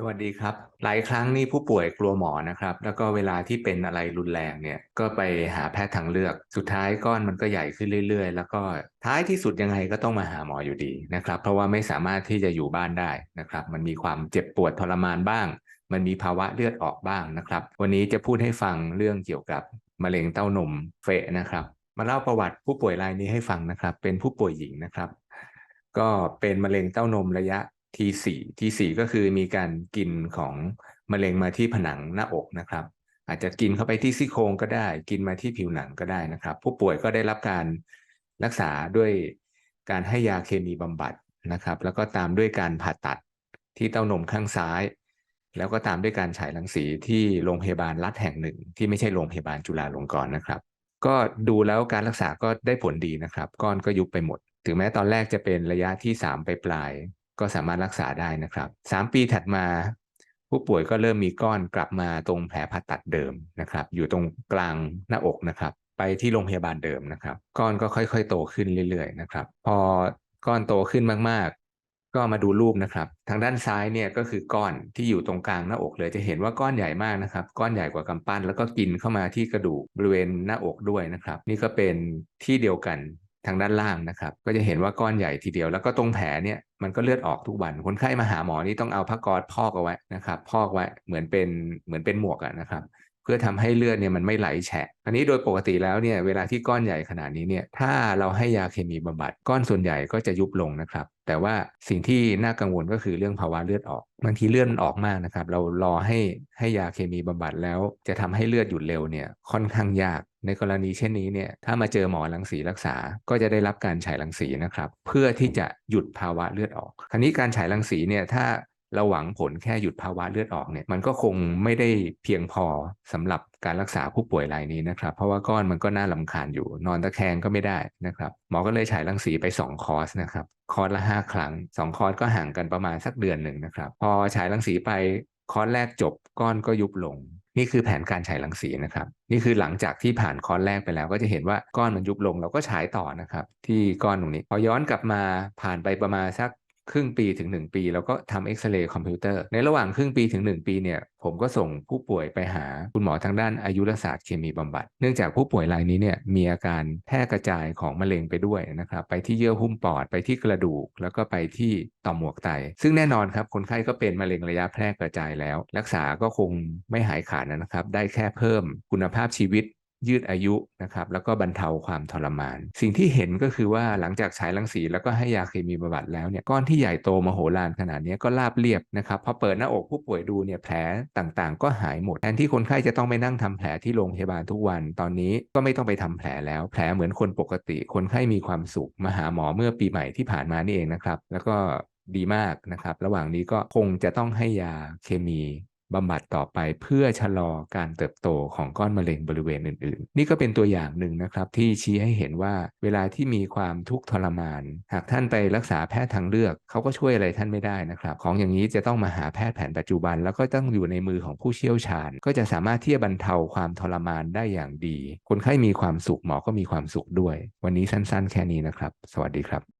สวัสดีครับ หลายครั้งนี่ผู้ป่วยกลัวหมอนะครับ แล้วก็เวลาที่เป็นอะไรรุนแรงเนี่ยก็ไปหาแพทย์ทางเลือก สุดท้ายก้อนมันก็ใหญ่ขึ้นเรื่อยๆ แล้วก็ท้ายที่สุดยังไงก็ต้องมาหาหมออยู่ดีนะครับ เพราะว่าไม่สามารถที่จะอยู่บ้านได้นะครับ มันมีความเจ็บปวดทรมานบ้าง มันมีภาวะเลือดออกบ้างนะครับ วันนี้จะพูดให้ฟังเรื่องเกี่ยวกับมะเร็งเต้านมเฟะนะครับ มาเล่าประวัติผู้ป่วยรายนี้ให้ฟังนะครับ เป็นผู้ป่วยหญิงนะครับ ก็เป็นมะเร็งเต้านมระยะ T4 T4 ก็คือมีการกินของมะเร็งมาที่ผนังหน้าอกนะครับ อาจจะกินเข้าไปที่ซี่โครงก็ได้ กินมาที่ผิวหนังก็ได้นะครับ ผู้ป่วยก็ได้รับการรักษาด้วยการให้ยาเคมีบำบัดนะครับ แล้วก็ตามด้วยการผ่าตัดที่เต้านมข้างซ้าย แล้วก็ตามด้วยการฉายรังสีที่โรงพยาบาลรัฐแห่งหนึ่ง ที่ไม่ใช่โรงพยาบาลจุฬาลงกรณ์นะครับ ก็ดูแล้วการรักษาก็ได้ผลดีนะครับ ก้อนก็ยุบไปหมด ถึงแม้ตอนแรกจะเป็นระยะที่ 3 ไปปลาย ก็สามารถรักษาได้นะครับ3ปีถัดมาผู้ป่วยก็เริ่มมีก้อนกลับมาตรงแผลผ่าตัดเดิมนะครับ อยู่ตรงกลางหน้าอกนะครับ ไปที่โรงพยาบาลเดิมนะครับ ก้อนก็ค่อยๆ โตขึ้นเรื่อยๆนะครับ พอก้อนโตขึ้นมากๆ ก็มาดูรูปนะครับ ทางด้านซ้ายเนี่ยก็คือก้อนที่อยู่ตรงกลางหน้าอกเลยจะเห็นว่าก้อนใหญ่มากนะครับ ก้อนใหญ่กว่ากำปั้น แล้วก็กินเข้ามาที่กระดูกบริเวณหน้าอกด้วยนะครับ นี่ก็เป็นที่เดียวกัน ทางด้านล่างนะครับ ก็จะเห็นว่าก้อนใหญ่ทีเดียว แล้วก็ตรงแผลเนี่ยมันก็เลือดออกทุกวัน คนไข้มาหาหมอนี่ต้องเอาผ้าก๊อซพอกเอาไว้นะครับ พอกไว้เหมือนเป็นเหมือนเป็นหมวกอะนะครับ พื่อทำให้เลือดเนี่ยมันไม่ไหลแฉะ อันนี้โดยปกติแล้วเนี่ยเวลาที่ก้อนใหญ่ขนาดนี้เนี่ยถ้าเราให้ยาเคมีบำบัดก้อนส่วนใหญ่ก็จะยุบลงนะครับ แต่ว่าสิ่งที่น่ากังวลก็คือเรื่องภาวะเลือดออกบางทีเลือดมันออกมากนะครับ เรารอให้ให้ยาเคมีบำบัดแล้วจะทำให้เลือดหยุดเร็วเนี่ยค่อนข้างยากในกรณีเช่นนี้เนี่ยถ้ามาเจอหมอรังสีรักษา ก็จะได้รับการฉายรังสีนะครับ เพื่อที่จะหยุดภาวะเลือดออก คราวนี้การฉายรังสีเนี่ยถ้า เราหวังผลแค่หยุดภาวะเลือดออกเนี่ยมันก็คงไม่ได้เพียงพอสำหรับการรักษาผู้ป่วยรายนี้นะครับ เพราะว่าก้อนมันก็น่าลำคาญอยู่ นอนตะแคงก็ไม่ได้นะครับ หมอก็เลยฉายรังสีไป 2 คอร์สนะครับ คอร์สละ 5 ครั้ง 2 คอร์สก็ห่างกันประมาณสักเดือนหนึ่งนะครับ พอฉายรังสีไปคอร์สแรกจบก้อนก็ยุบลง นี่คือแผนการฉายรังสีนะครับ นี่คือหลังจากที่ผ่านคอร์สแรกไปแล้ว ก็จะเห็นว่าก้อนมันยุบลงเราก็ฉายต่อนะครับ ที่ก้อนตรงนี้ พอย้อนกลับมาผ่านไปประมาณสัก ครึ่งปีถึง 1 ปี แล้วก็ทำเอ็กซเรย์คอมพิวเตอร์ในระหว่างครึ่งปีถึง 1 ปีเนี่ยผมก็ส่งผู้ป่วยไปหาคุณหมอทางด้านอายุรศาสตร์เคมีบำบัด เนื่องจากผู้ป่วยรายนี้เนี่ยมีอาการแพร่กระจายของมะเร็งไปด้วยนะครับไปที่เยื่อหุ้มปอดไปที่กระดูก แล้วก็ไปที่ต่อมหมวกไต ซึ่งแน่นอนครับคนไข้ก็เป็นมะเร็งระยะแพร่กระจายแล้ว รักษาก็คงไม่หายขาดนะครับได้แค่เพิ่มคุณภาพชีวิต ยืดอายุนะครับแล้วก็บรรเทาความทรมาน สิ่งที่เห็นก็คือว่าหลังจากฉายรังสีแล้วก็ให้ยาเคมีบำบัดแล้วเนี่ยก้อนที่ใหญ่โตมโหฬารขนาดนี้ก็ราบเรียบนะครับพอเปิดหน้าอกผู้ป่วยดูเนี่ยแผลต่างๆ ก็หายหมด แทนที่คนไข้จะต้องไปนั่งทำแผลที่โรงพยาบาลทุกวัน ตอนนี้ก็ไม่ต้องไปทำแผลแล้ว แผลเหมือนคนปกติ คนไข้มีความสุขมาหาหมอเมื่อปีใหม่ที่ผ่านมานี่เองนะครับ แล้วก็ดีมากนะครับ ระหว่างนี้ก็คงจะต้องให้ยาเคมี บำบัดต่อไปเพื่อชะลอการเติบโตของก้อนมะเร็งบริเวณอื่น ๆ นี่ก็เป็นตัวอย่างหนึ่งนะครับ ที่ชี้ให้เห็นว่าเวลาที่มีความทุกข์ทรมาน หากท่านไปรักษาแพทย์ทางเลือกเขาก็ช่วยอะไรท่านไม่ได้นะครับ ของอย่างนี้จะต้องมาหาแพทย์แผนปัจจุบัน แล้วก็ต้องอยู่ในมือของผู้เชี่ยวชาญ ก็จะสามารถที่จะบรรเทาความทรมานได้อย่างดี คนไข้มีความสุขหมอก็มีความสุขด้วย วันนี้สั้น ๆ แค่นี้นะครับ สวัสดีครับ